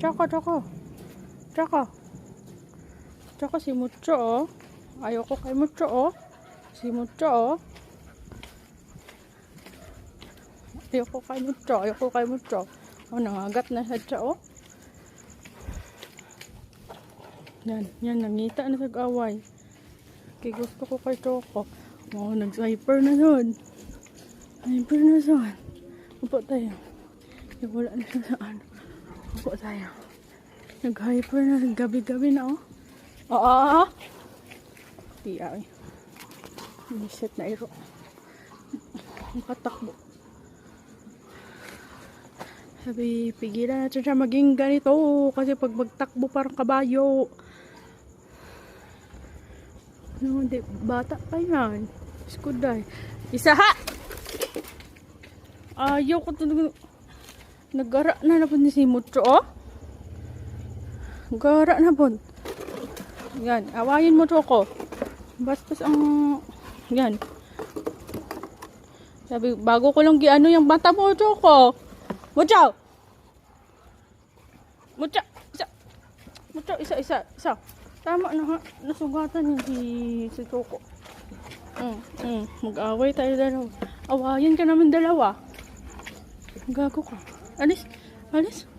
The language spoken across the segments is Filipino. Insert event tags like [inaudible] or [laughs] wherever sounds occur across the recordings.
Choco, Choco. Choco. Choco, si Mucho, oh. Ayoko kay Mucho, oh. Si Mucho, oh. Ayoko kay Mucho, ayoko kay Mucho. Oh, nangagat na siya, oh. Yan, yan, nangita na sa away. Kaya gusto ko kay Choco. Oh, nag-hyper na doon. Hyper na doon. Upo tayo. Wala na siya sa ano. Upo tayo. Nag-hyper na. Gabi-gabi na, oh. Oo. Di ay. Niset na iro. Nakatakbo. Sabi, pigilan natin siya maging ganito. Kasi pag magtakbo parang kabayo. No, hindi. Bata pa yan. Skuday. Isa ha! Ayaw ko talaga. Nagara na na ni si Mucho, oh. Gara na po. Yan, awayin mo Choco. Bastos ang... Yan. Sabi, bago ko lang giano yung bata mo, Choco. Mucho! Mucho! Isa! Mucho, isa, isa, isa. Tama na ha. Nasugatan yung si, Choco. Mm, mm. Mag-away tayo dalawa. Awayin ka namin dalawa. Gago ka. Alis. Alis.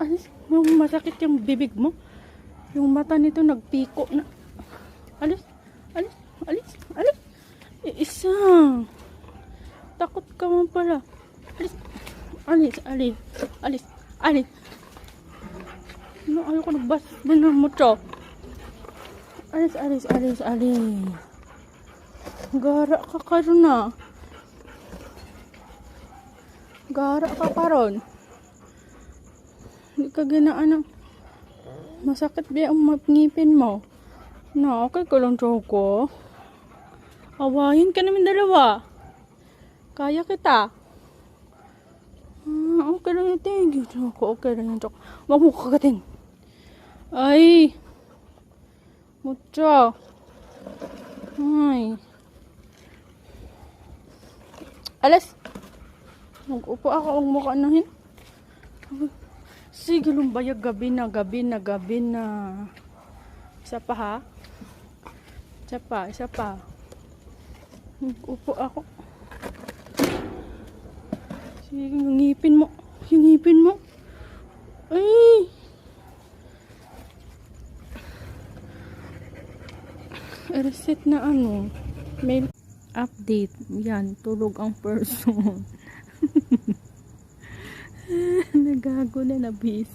Alis. Masakit yung bibig mo. Yung mata nito nagpiko na. Alis. Alis. Alis. Alis. Isa. Takot ka man pala. Alis. Alis. Alis. Alis. Alis. No, ayoko nagbas. Binan mo to. Alis. Alis. Alis. Alis. Gara ka karon na. Gara ka karon. Hindi ka ginaan masakit ba ang ngipin mo? Na, okay ka lang, Choco. Awayin ka namin dalawa. Kaya kita. Ah, okay lang yung thank you. Okay lang yung Choco. Huwag mo kagatin. Ay. Mucho. Ay. Alas. Mag-upo ako. Huwag mo kanahin. Sige, lumbayag gabi na, gabi na, gabi na. Isa pa ha? Isa pa, isa pa. Upo ako. Sige, ngipin mo. Yung ngipin mo. Ay! Reset na ano. Mail update. Yan, tulog ang person. [laughs] Nagago na na busy.